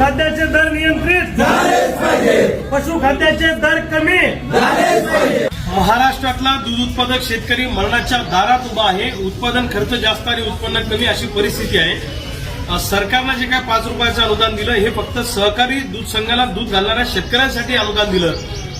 खाद्याचे दर नियंत्रित पशुखाद्याचे दर कमी महाराष्ट्रातला दूध उत्पादक शेतकरी मरणाच्या दारात उभा आहे. उत्पादन खर्च जास्त आणि उत्पन्न कमी अशी परिस्थिती आहे. सरकारनं जे काय पाच रुपयाचं अनुदान दिलं हे फक्त सहकारी दूध संघाला दूध घालणाऱ्या शेतकऱ्यांसाठी अनुदान दिलं.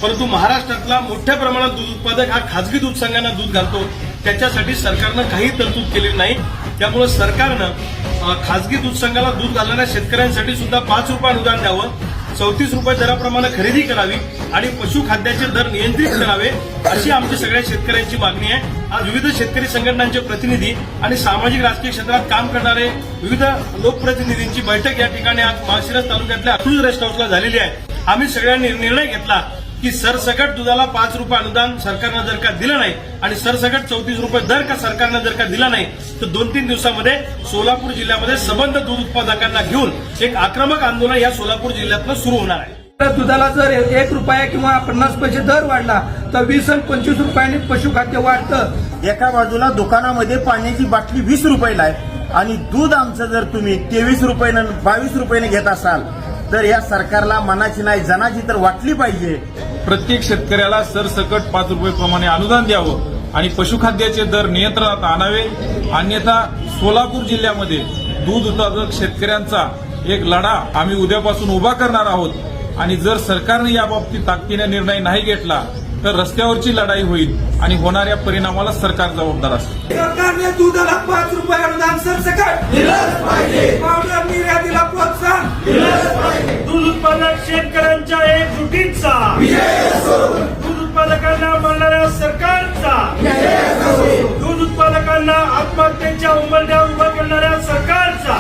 परंतु महाराष्ट्रातला मोठ्या प्रमाणात दूध उत्पादक हा खाजगी दूध संघांना दूध घालतो. त्याच्यासाठी सरकारनं काही तरतूद केलेली नाही. त्यामुळे सरकारनं खासगी खाजगी दूध संघाला दूध घालणाऱ्या शेतकऱ्यांसाठी सुद्धा पाच रुपये अनुदान द्यावं चौतीस रुपये दराप्रमाणे खरेदी करावी आणि पशुखाद्याचे दर नियंत्रित करावे अशी आमची सगळ्या शेतकऱ्यांची मागणी आहे. आज विविध शेतकरी संघटनांचे प्रतिनिधी आणि सामाजिक राजकीय क्षेत्रात काम करणारे विविध लोकप्रतिनिधींची बैठक या ठिकाणी आज माळशिरस तालुक्यातल्या अकलूज रेस्ट हाऊसला झालेली आहे. आम्ही सगळ्यांनी निर्णय घेतला की सरसकट दुधाला पाच रुपये अनुदान सरकारनं जर का दिलं नाही आणि सरसकट चौतीस रुपये दर का सरकारनं जर का दिला नाही तर दोन तीन दिवसामध्ये सोलापूर जिल्ह्यामध्ये सबंध दूध उत्पादकांना घेऊन एक आक्रमक आंदोलन या सोलापूर जिल्ह्यातनं सुरू होणार आहे. तर दुधाला जर एक रुपया किंवा पन्नास पैसे दर वाढला तर वीस आणि पंचवीस रुपयांनी पशुखाद्य वाढतं. एका बाजूला दुकानामध्ये पाण्याची बाटली वीस रुपयाला आहे आणि दूध आमचं जर तुम्ही तेवीस रुपयानं बावीस रुपयाने घेत असाल तर या सरकारला मनाची नाही जनाची तर वाटली पाहिजे. प्रत्येक शेतकऱ्याला सरसकट पाच रुपये प्रमाणे अनुदान द्यावं आणि पशुखाद्याचे दर नियंत्रणात आणावे. अन्यथा सोलापूर जिल्ह्यामध्ये दूध उत्पादक शेतकऱ्यांचा एक लढा आम्ही उद्यापासून उभा करणार आहोत. आणि जर सरकारने याबाबतीत ताकदीने निर्णय नाही घेतला तर रस्त्यावरची लढाई होईल आणि होणाऱ्या परिणामाला सरकार जबाबदार असेल. सरकारने दुधाला पाच रुपये उत्पादक शेतकऱ्यांच्या एकजुटीचा. दूध उत्पादकांना मानणाऱ्या सरकारचा. दूध उत्पादकांना आत्महत्येच्या उंबरठ्यावर उभा करणाऱ्या सरकारचा.